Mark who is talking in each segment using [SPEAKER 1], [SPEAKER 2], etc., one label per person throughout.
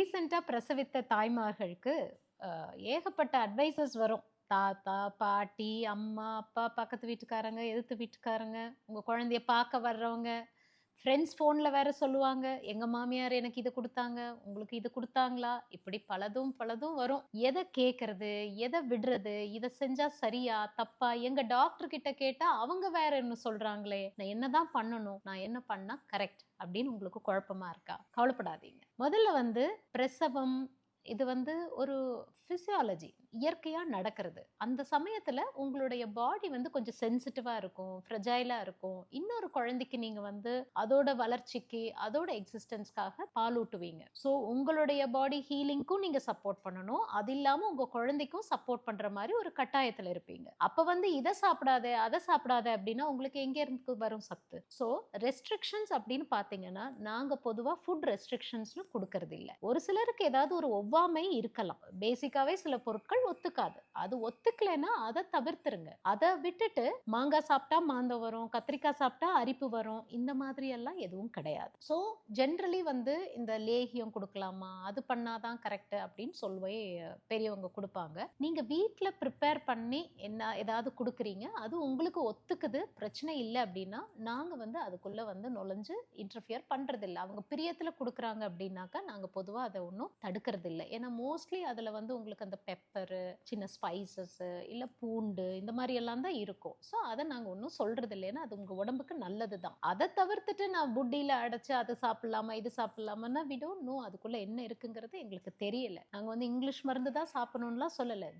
[SPEAKER 1] ரீசெண்டாக பிரசவித்த தாய்மார்களுக்கு ஏகப்பட்ட அட்வைசஸ் வரும். தாத்தா பாட்டி அம்மா அப்பா பக்கத்து வீட்டுக்காரங்க எதிர்த்து வீட்டுக்காரங்க உங்கள் குழந்தைய பார்க்க வர்றவங்க ஃப்ரெண்ட்ஸ் ஃபோனில் வேற சொல்லுவாங்க. எங்கள் மாமியார் எனக்கு இது கொடுத்தாங்க. உங்களுக்கு இது கொடுத்தாங்களா? இப்படி பலதும் பலதும் வரும். எதை கேட்கறது எதை விடுறது? இதை செஞ்சால் சரியா? தப்பா? எங்கள் டாக்டர் கிட்ட கேட்டால் அவங்க வேற என்ன சொல்கிறாங்களே நான் என்ன தான் பண்ணணும்? நான் என்ன பண்ணால் கரெக்ட் அப்படின்னு உங்களுக்கு குழப்பமாக இருக்கா? கவலைப்படாதீங்க. முதல்ல வந்து பிரசவம் இது வந்து ஒரு ஃபிசியாலஜி இயற்கையாக நடக்கிறது. அந்த சமயத்தில் உங்களுடைய பாடி வந்து கொஞ்சம் சென்சிட்டிவாக இருக்கும் ஃப்ரெஜைலாக இருக்கும். இன்னொரு குழந்தைக்கு நீங்கள் வந்து அதோட வளர்ச்சிக்கு அதோட எக்ஸிஸ்டன்ஸ்க்காக பாலூட்டுவீங்க ஸோ உங்களுடைய பாடி ஹீலிங்க்கும் நீங்கள் சப்போர்ட் பண்ணணும். அது இல்லாமல் உங்கள் குழந்தைக்கும் சப்போர்ட் பண்ணுற மாதிரி ஒரு கட்டாயத்தில் இருப்பீங்க. அப்போ வந்து இதை சாப்பிடாத அதை சாப்பிடாத அப்படின்னா உங்களுக்கு எங்கேருந்து வரும் சத்து? ஸோ ரெஸ்ட்ரிக்ஷன்ஸ் அப்படின்னு பார்த்தீங்கன்னா நாங்கள் பொதுவாக ஃபுட் ரெஸ்ட்ரிக்ஷன்ஸ்னு கொடுக்கறது இல்லை ஒரு சிலருக்கு ஏதாவது ஒரு ஒவ்வாமை இருக்கலாம். பேசிக்காகவே சில பொருட்கள் ஒத்துக்காது. அது ஒத்துக்கலைன்னா அதை தவிர்த்துருங்க. அதை விட்டுட்டு மாங்காய் சாப்பிட்டா மாந்த வரும் கத்திரிக்காய் சாப்பிட்டா அரிப்பு வரும் இந்த மாதிரி எல்லாம் எதுவும் கிடையாது. ஸோ ஜென்ரலி வந்து இந்த லேகியம் கொடுக்கலாமா? அது பண்ணாதான் கரெக்ட் அப்படின்னு சொல்லுவே பெரியவங்க கொடுப்பாங்க. நீங்க வீட்டில் ப்ரிப்பேர் பண்ணி என்ன ஏதாவது கொடுக்குறீங்க அது உங்களுக்கு ஒத்துக்குது பிரச்சனை இல்லை அப்படின்னா நாங்க வந்து அதுக்குள்ள வந்து நுழைஞ்சு இன்டர்ஃபியர் பண்றது இல்லை அவங்க பிரியத்தில் கொடுக்குறாங்க அப்படின்னாக்கா நாங்கள் பொதுவாக அதை ஒன்றும் தடுக்கிறது இல்லை ஏன்னா மோஸ்ட்லி அதில் வந்து உங்களுக்கு அந்த பெப்பர் சின்ன ஸ்பைசஸ்ஸு இல்லை பூண்டு இந்த மாதிரி எல்லாம் தான் இருக்கும். ஸோ அதை நாங்கள் ஒன்றும் சொல்கிறது இல்லைன்னா அது உங்கள் உடம்புக்கு நல்லது தான். அதை தவிர்த்துட்டு நான் புட்டியில் அடைச்சி அது சாப்பிட்லாமா இது சாப்பிட்லாமன்னா விடும் நோ அதுக்குள்ளே என்ன இருக்குங்கிறது எங்களுக்கு தெரியலை. நாங்கள் வந்து இங்கிலீஷ் மருந்து தான் சாப்பிடணும்லாம் சொல்லலை.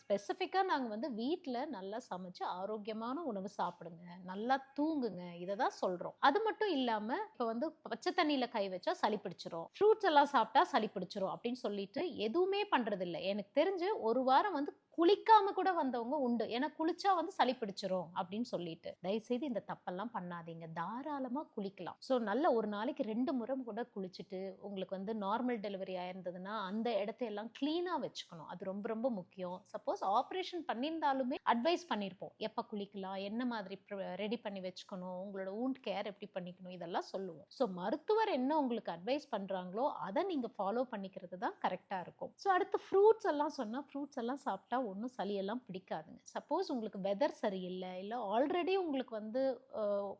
[SPEAKER 1] ஸ்பெசிஃபிக்காக நாங்கள் வந்து வீட்டில் நல்லா சமைச்சு ஆரோக்கியமான உணவு சாப்பிடுங்க. நல்லா தூங்குங்க. இதை தான் சொல்கிறோம் அது மட்டும் இல்லாமல் இப்போ வந்து பச்சை தண்ணியில் கை வச்சா சளி பிடிச்சிரும். ஃப்ரூட்ஸ் எல்லாம் சாப்பிட்டா சளி பிடிச்சிரும் அப்படின்னு சொல்லிட்டு எதுவுமே பண்ணுறதில்ல எனக்கு தெரிஞ்சு ஒரு ஒரு வாரம் வந்து குளிக்காம கூட வந்தவங்க உண்டு. ஏன்னா குளிச்சா வந்து சளி பிடிச்சிரும் அப்படின்னு சொல்லிட்டு. தயவுசெய்து இந்த தப்பெல்லாம் பண்ணாதீங்க. தாராளமா குளிக்கலாம். ஸோ நல்ல ஒரு நாளைக்கு ரெண்டு முறை கூட குளிச்சுட்டு உங்களுக்கு வந்து நார்மல் டெலிவரி ஆயிருந்ததுன்னா அந்த இடத்தையெல்லாம் க்ளீனாக கிளீனா வச்சுக்கணும். அது ரொம்ப ரொம்ப முக்கியம். சப்போஸ் ஆப்ரேஷன் பண்ணியிருந்தாலுமே அட்வைஸ் பண்ணியிருப்போம். எப்போ குளிக்கலாம்? என்ன மாதிரி ரெடி பண்ணி வச்சுக்கணும்? உங்களோட ஊண்ட் கேர் எப்படி பண்ணிக்கணும்? இதெல்லாம் சொல்லுவோம். ஸோ மருத்துவர் என்ன உங்களுக்கு அட்வைஸ் பண்றாங்களோ அதை நீங்க ஃபாலோ பண்ணிக்கிறது தான் கரெக்டாக இருக்கும். ஸோ அடுத்து ஃப்ரூட்ஸ் எல்லாம் சொன்னால் ஃப்ரூட்ஸ் எல்லாம் சாப்பிட்டா ஒன்றும் சளியெல்லாம் பிடிக்காதுங்க. சப்போஸ் உங்களுக்கு வெதர் சரியில்லை இல்லை ஆல்ரெடி உங்களுக்கு வந்து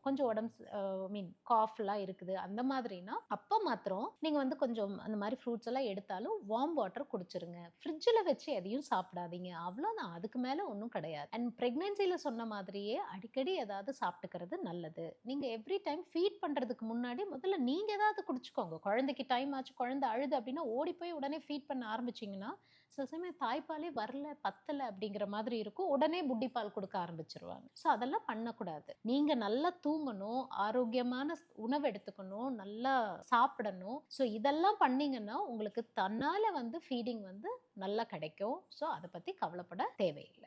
[SPEAKER 1] கொஞ்சம் உடம்பு ஐ மீன் காஃப்லாம் இருக்குது அந்த மாதிரினா அப்போ மாத்திரம் நீங்கள் வந்து கொஞ்சம் அந்த மாதிரி ஃப்ரூட்ஸ் எல்லாம் எடுத்தாலும் வார்ம் வாட்டர் குடிச்சிருங்க. ஃப்ரிட்ஜில் வச்சு எதையும் சாப்பிடாதீங்க. அவ்வளோதான் அதுக்கு மேலே ஒன்றும் கிடையாது. அண்ட் ப்ரெக்னென்சியில் சொன்ன மாதிரியே அடிக்கடி ஏதாவது சாப்பிட்டுக்கிறது நல்லது. நீங்கள் எவ்ரி டைம் ஃபீட் பண்ணுறதுக்கு முன்னாடி முதல்ல நீங்கள் ஏதாவது குடிச்சுக்கோங்க. குழந்தைக்கு டைம் ஆச்சு குழந்தை அழுது அப்படின்னா ஓடி போய் உடனே ஃபீட் பண்ண ஆரம்பிச்சிங்கன்னா சில சமயம் தாய்ப்பாலே வரல பத்தலை அப்படிங்கிற மாதிரி இருக்கும். உடனே புட்டி பால் கொடுக்க ஆரம்பிச்சிருவாங்க. ஸோ அதெல்லாம் பண்ணக்கூடாது. நீங்கள் நல்லா தூங்கணும் ஆரோக்கியமான உணவு எடுத்துக்கணும் நல்லா சாப்பிடணும். ஸோ இதெல்லாம் பண்ணீங்கன்னா உங்களுக்கு தன்னால் வந்து ஃபீடிங் வந்து நல்லா கிடைக்கும். ஸோ அதை பற்றி கவலைப்பட தேவையில்லை.